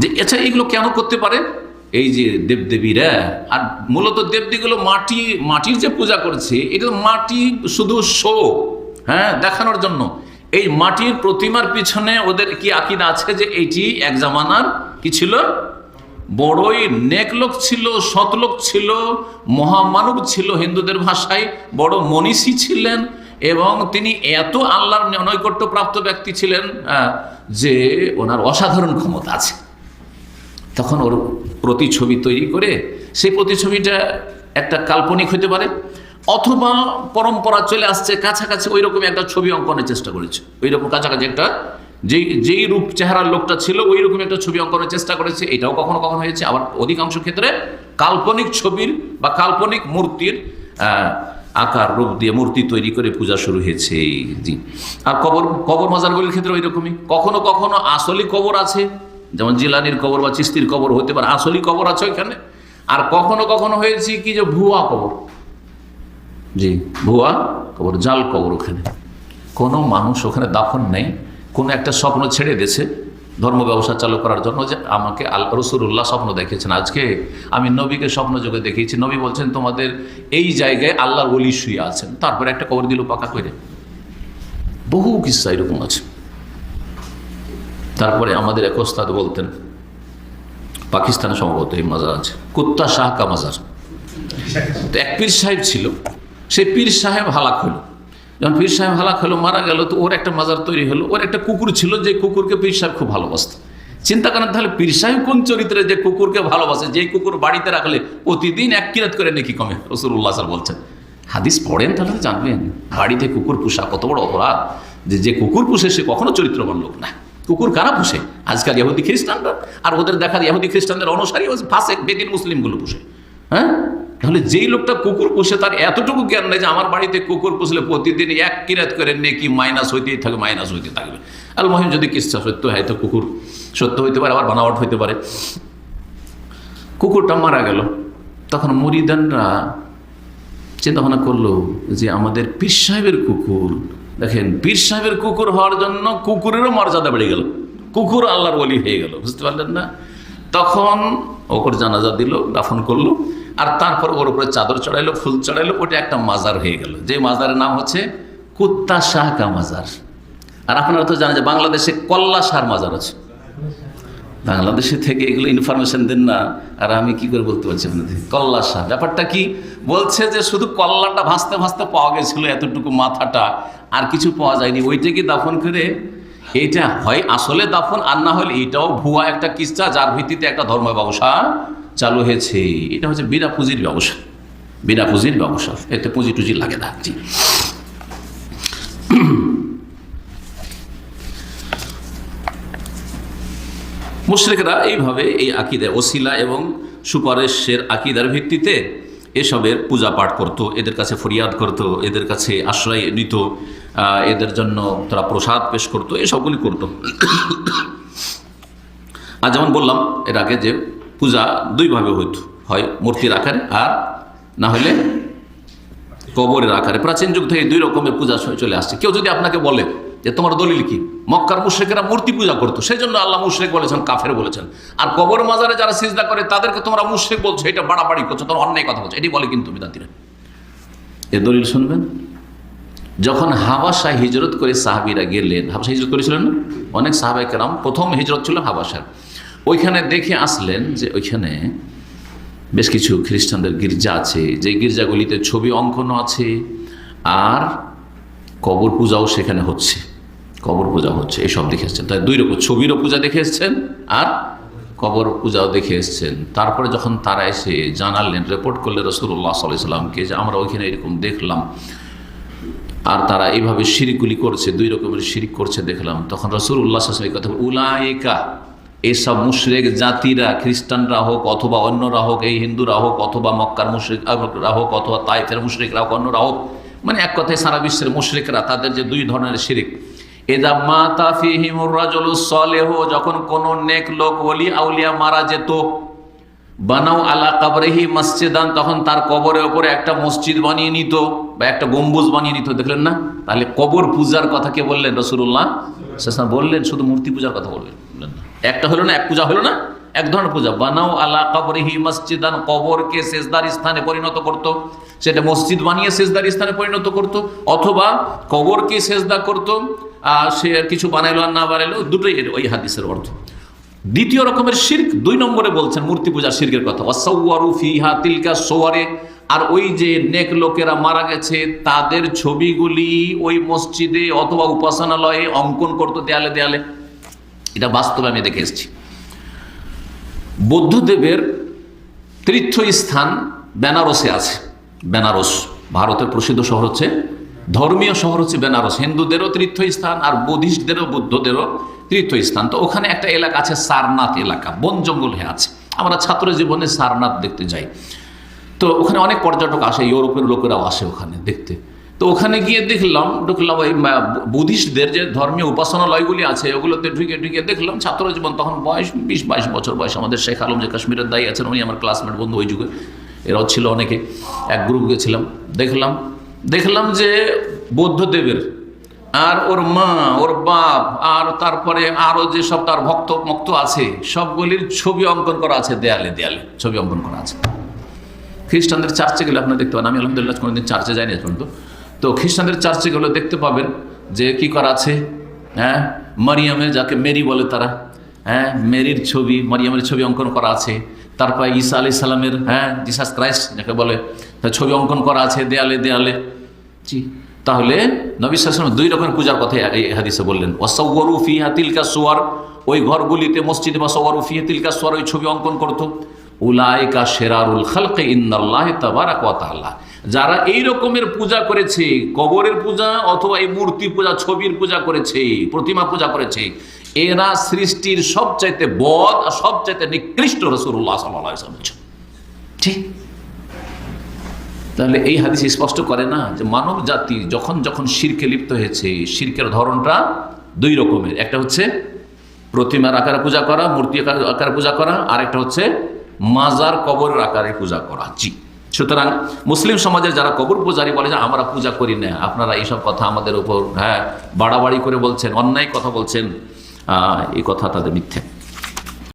যে আচ্ছা এগুলো কেন করতে পারে? এই যে দেবদেবীরা, আর মূলত দেবদেবীগুলো মাটি, মাটির যে পূজা করছে, এটা মাটি শুধু শো হ্যাঁ দেখানোর জন্য। এই মাটির প্রতিমার পিছনে ওদের কি আকিদা আছে যে এইটি এক জামানার কি ছিল? বড়ই নেক লোক ছিল সৎলোক ছিল, মহামানব ছিল হিন্দুদের ভাষায়, বড় মনীষী ছিলেন এবং তিনি এত আল্লাহর নৈকট্য প্রাপ্ত ব্যক্তি ছিলেন যে ওনার অসাধারণ ক্ষমতা আছে। তখন ওর প্রতিছবি তৈরি করে সেই প্রতিছবিটা একটা কাল্পনিক হতে পারে, অথবা পরম্পরা চলে আসছে, কাছাকাছি ওই রকম একটা ছবি অঙ্কনের চেষ্টা করেছে। ওই রকম কাছাকাছি একটা যেই যেই রূপ চেহারার লোকটা ছিল ওই রকম একটা ছবি অঙ্কনের চেষ্টা করেছে। এটাও কখনো কখনো হয়েছে। আবার অধিকাংশ ক্ষেত্রে কাল্পনিক ছবির বা কাল্পনিক মূর্তির আকার, রূপ দিয়ে মূর্তি তৈরি করে পূজা শুরু হয়েছে। আর কবর কবর মাজারগুলির ক্ষেত্রে ওই রকমই কখনো কখনো আসলি কবর আছে। যেমন জিলানির কবর বা চিস্তির কবর হতে পারে, আসলি কবর আছে ওইখানে। আর কখনো কখনো হয়েছে কি যে ভুয়া কবর? জি, ভুয়া কবর, জাল কবর ওখানে। কোনো মানুষ ওখানে দাফন নেই, কোনো একটা স্বপ্ন ছেড়ে দিয়েছে ধর্ম ব্যবসা চালু করার জন্য যে আমাকে আল রসুল্লাহ স্বপ্ন দেখেছেন আজকে আমি নবীকে স্বপ্ন যোগে দেখিয়েছি, নবী বলছেন, তোমাদের এই জায়গায় আল্লাহর ওলি শুয়ে আছেন। তারপরে একটা কবর দিল পাকা করে। বহু কিস্সা এরকম আছে। তারপরে আমাদের এক ওস্তাদ বলতেন পাকিস্তানে সম্ভবত এই মাজার আছে, কুত্তা শাহ কা মাজার। তো এক পীর সাহেব ছিল, সেই পীর সাহেব হালাক হলো। যখন পীর সাহেব হালাক হলো, মারা গেল, তো ওর একটা মাজার তৈরি হলো, ওর একটা কুকুর ছিল যে কুকুরকে পীর সাহেব খুব ভালোবাসত। চিন্তা করেন তাহলে পীর সাহেব কোন চরিত্রে যে কুকুরকে ভালোবাসে যে কুকুর বাড়িতে রাখলে প্রতিদিন এক কিরাত করে নাকি কমে রসুল্লাহ স্যার বলছেন। হাদিস পড়েন তাহলে জানবেন, বাড়িতে কুকুর পোষা কত বড় অপরাধ, যে যে কুকুর পুষে সে কখনো চরিত্রবান লোক না। কুকুর কারা পুষে? আজকাল ইহুদি খ্রিস্টানরা। আর ওদের দেখা ইহুদি খ্রিস্টানদের অনুসারী ফাঁসে বেদিন মুসলিমগুলো পুষে। হ্যাঁ? তাহলে যেই লোকটা কুকুর পুষে তার এতটুকু জ্ঞান নেই যে আমার বাড়িতে কুকুর পুষলে প্রতিদিন এক কিরাত করে নেকি মাইনাস হইতেই থাকবে মাইনাস হইতে থাকবে। আল মহিম যদি কিচ্ছা সত্য হয়, তো কুকুর সত্য হইতে পারে, আবার বানাওয়াট হইতে পারে। কুকুরটা মারা গেল। তখন মরিদানরা চিন্তা ভাবনা করল যে আমাদের পীর সাহেবের কুকুর দেখেন, পীর সাহেবের কুকুর হওয়ার জন্য কুকুরেরও মর্যাদা বেড়ে গেল। কুকুর আল্লাহর বলি হয়ে গেল, বুঝতে পারলেন না? তখন ওপর জানাজা দিল, দাফন করল, আর তারপর ওর উপরে চাদর চড়াইলো, ফুল চড়াইলো, ওটা একটা মাজার হয়ে গেল। যে মাজারের নাম হচ্ছে কুত্তা শাহ কা মাজার। আর আপনারা তো জানেন যে বাংলাদেশে কল্লা শাহর মাজার আছে। বাংলাদেশে থেকে এগুলো ইনফরমেশন দেন না, আর আমি কি করে বলতে পারছি আপনাদের? কল্লা শাহ ব্যাপারটা কি? বলছে যে শুধু কল্লাটা ভাসতে ভাসতে পাওয়া গেছিল, এতটুকু মাথাটা আর কিছু পাওয়া যায়নি। ওইটাকে দাফন করে? এইটা হয় আসলে দাফন, আর না হলে এটাও ভুয়া একটা কিস্তা যার ভিত্তিতে একটা ধর্ম ব্যবসা চালু হয়েছে। এটা হচ্ছে বিনা পুঁজির ব্যবসা। বিনা পুঁজির ব্যবসা। এতে পুঁজি টুজি লাগে না। জি। মুশরিকরা এইভাবে এই আকিদায় ওসিলা এবং সুপারিশের আকিদার ভিত্তিতে এসবের পূজা পাঠ করতো, এদের কাছে ফরিয়াদ করত, এদের কাছে আশ্রয় নিত এদের জন্য তারা প্রসাদ পেশ করতো, এসবগুলি করতো। আর যেমন বললাম এর আগে যে পূজা দুইভাবে হইতো, হয় মূর্তির আকারে আর না হলে কবরের আকারে। প্রাচীন যুগ থেকে দুই রকমের পূজা চলে আসছে। কেউ যদি আপনাকে বলে যে তোমার দলিল কি? মক্কার মুশ্রেকেরা মূর্তি পূজা করতো। সেই জন্য আল্লাহ মুশ্রেক বলেছেন, কাফের বলেছেন। আর কবর মাজারে যারা সিজদা করে, তাদেরকে তোমরা মুশ্রেক বলছো, এটা বাড়াবাড়ি করছ, তোমার অন্যায় কথা বলছো। এটি বলে কিন্তু বিদাতিরা। এ দলিল শুনবেন? যখন হাবাসা হিজরত করে সাহাবিরা গেলেন হাবাসা হিজরত করেছিলেন না? অনেক সাহাবাই কেরাম, প্রথম হিজরত ছিল হাবাসার ওইখানে দেখে আসলেন যে ওইখানে বেশ কিছু খ্রিস্টানদের গির্জা আছে। যে গির্জাগুলিতে ছবি অঙ্কনও আছে, আর কবর পূজাও সেখানে হচ্ছে। কবর পূজা হচ্ছে, এসব দেখে এসছেন। তাই দুই রকম, ছবিরও পূজা দেখে এসছেন আর কবর পূজাও দেখে এসছেন। তারপরে যখন তারা এসে জানালেন রিপোর্ট করলেন রসুল্লাহ সাল্লামকে যে আমরা ওইখানে এরকম দেখলাম আর তারা এইভাবে শিরিকগুলি করছে, দুই রকমের শিরিক করছে, দেখলাম। তখন রসুল উল্লাহ এই কথা উলায়িকা এসব মুশরেক জাতিরা, খ্রিস্টানরা হোক অথবা অন্যরা হোক, এই হিন্দুরা হোক অথবা মক্কার মুশরিকরা হোক অথবা তাইফের মুশরিকরা হোক, অন্যরা হোক মানে এক কথায় সারা বিশ্বের মুশরিকরা, তাদের যে দুই ধরনের শিরিক এদা মা তাফিহিমুর রাজুলুস সলেহ যখন কোন নেক লোক ওলি আউলিয়া মারা যেত, বানাও আলা কাবরেহি মসজিদান, তখন তার কবরের ওপরে একটা মসজিদ বানিয়ে নিত বা একটা গম্বুজ বানিয়ে নিত। দেখলেন না? তাহলে কবর পূজার কথা কে বললেন রসুল্লাহ বললেন, শুধু মূর্তি পূজার কথা বললেন। একটা হলো না, এক পূজা হলো না, এক ধরনের পূজা। বানাও আলা কবরিহি মসজিদান, কবরকে শেষদার স্থানে পরিণত করত। সেটা মসজিদ বানিয়ে শেষদার স্থানে পরিণত করত, অথবা কবরকে শেষদা করত সে কিছু বানাইলো আর না বানাইলো, দুটোই ওই হাদিসের অর্থ। দ্বিতীয় রকমের শির্ক দুই নম্বরে বলছেন মূর্তি পূজার শির্কের কথা। অসৌয়ারু ফিহা তিলকা সোয়ারে। আর ওই যে নেক লোকেরা মারা গেছে, তাদের ছবিগুলি ওই মসজিদে অথবা উপাসনালয়ে অঙ্কন করতো দেয়ালে দেয়ালে। এটা বাস্তবে আমি দেখে এসেছি। বৌদ্ধদেবের তীর্থস্থান বেনারসে আছে। বেনারস, ভারতের প্রসিদ্ধ শহর হচ্ছে ধর্মীয় শহর হচ্ছে বেনারস। হিন্দুদেরও তীর্থস্থান আর বুদ্ধিস্টদেরও বুদ্ধদেরও তীর্থস্থান। তো ওখানে একটা এলাকা আছে সারনাথ এলাকা, বন জঙ্গল হয়ে আছে। আমরা ছাত্র জীবনে সারনাথ দেখতে যাই। তো ওখানে অনেক পর্যটক আসে, ইউরোপের লোকেরাও আসে ওখানে দেখতে। তো ওখানে গিয়ে দেখলাম, ঢুকলাম ওই বুদ্ধিস্টদের যে ধর্মীয় উপাসনালয়গুলি আছে, ওগুলোতে ঢুকে ঢুকে দেখলাম ছাত্র জীবন। তখন বয়স বিশ বাইশ বছর বয়স আমাদের শেখ আলম যে কাশ্মীরের দায়ী আছেন, উনি আমার ক্লাসমেট বন্ধু, ওই যুগে। এরাও ছিল অনেকে। এক গ্রুপ গেছিলাম, দেখলাম দেখলাম যে বৌদ্ধদেবের, আর ওর মা, ওর বাপ, আর তারপরে আরও যেসব তার ভক্ত মক্ত আছে, সবগুলির ছবি অঙ্কন করা আছে দেয়ালে দেয়ালে ছবি অঙ্কন করা আছে। খ্রিস্টানদের চার্চে গেলে আপনারা দেখতে পান, আমি আলহামদুলিল্লাহ কোনোদিন চার্চে যাইনি পর্যন্ত। তো খ্রিস্টানদের চার্চে গেলে দেখতে পাবেন যে কি করা আছে হ্যাঁ? মারিয়ামে যাকে মেরি বলে তারা হ্যাঁ? মেরির ছবি, মারিয়ামের ছবি অঙ্কন করা আছে। তারপর ঈসা আলি সালামের হ্যাঁ জিসাস ক্রাইস্ট যাকে বলে ছবি অঙ্কন করা আছে দেয়ালে দেয়ালে। জি, তাহলে নবী সালাম দুই রকমের পূজার কথা এই হাদিসে বললেন। ওয়াসাউরু ফিহা তিলকা সোয়ার, ওই ঘরগুলিতে, মসজিদে বা সওয়ারু ফিহা তিলকা সোয়ার, ওই ছবি অঙ্কন করতো। উলায়কা শেরারুল খালকে ইন্দাল্লাহ তাআলা। যারা এই রকমের পূজা করেছে, কবরের পূজা অথবা এই মূর্তি পূজা, ছবির পূজা করেছে, প্রতিমা পূজা করেছে এরা সৃষ্টির সবচাইতে বদ আর সবচাইতে নিকৃষ্ট রসুল্লাহ সাল্লাহ বলছেন ঠিক? তাহলে এই হাদিস স্পষ্ট করে না যে মানব জাতি যখন যখন শিরকে লিপ্ত হয়েছে, শিরকের ধরনটা দুই রকমের। একটা হচ্ছে প্রতিমার আকারে পূজা করা, মূর্তি আকার- পূজা করা আর একটা হচ্ছে মাজার কবরের আকারে পূজা করা। জি। সুতরাং মুসলিম সমাজের যারা কবর পূজারী বলে যে, আমরা পূজা করি না। আপনারা এইসব কথা আমাদের উপর হ্যাঁ বাড়াবাড়ি করে বলছেন, অন্যায় কথা বলছেন। এই কথা তাদের মিথ্যে।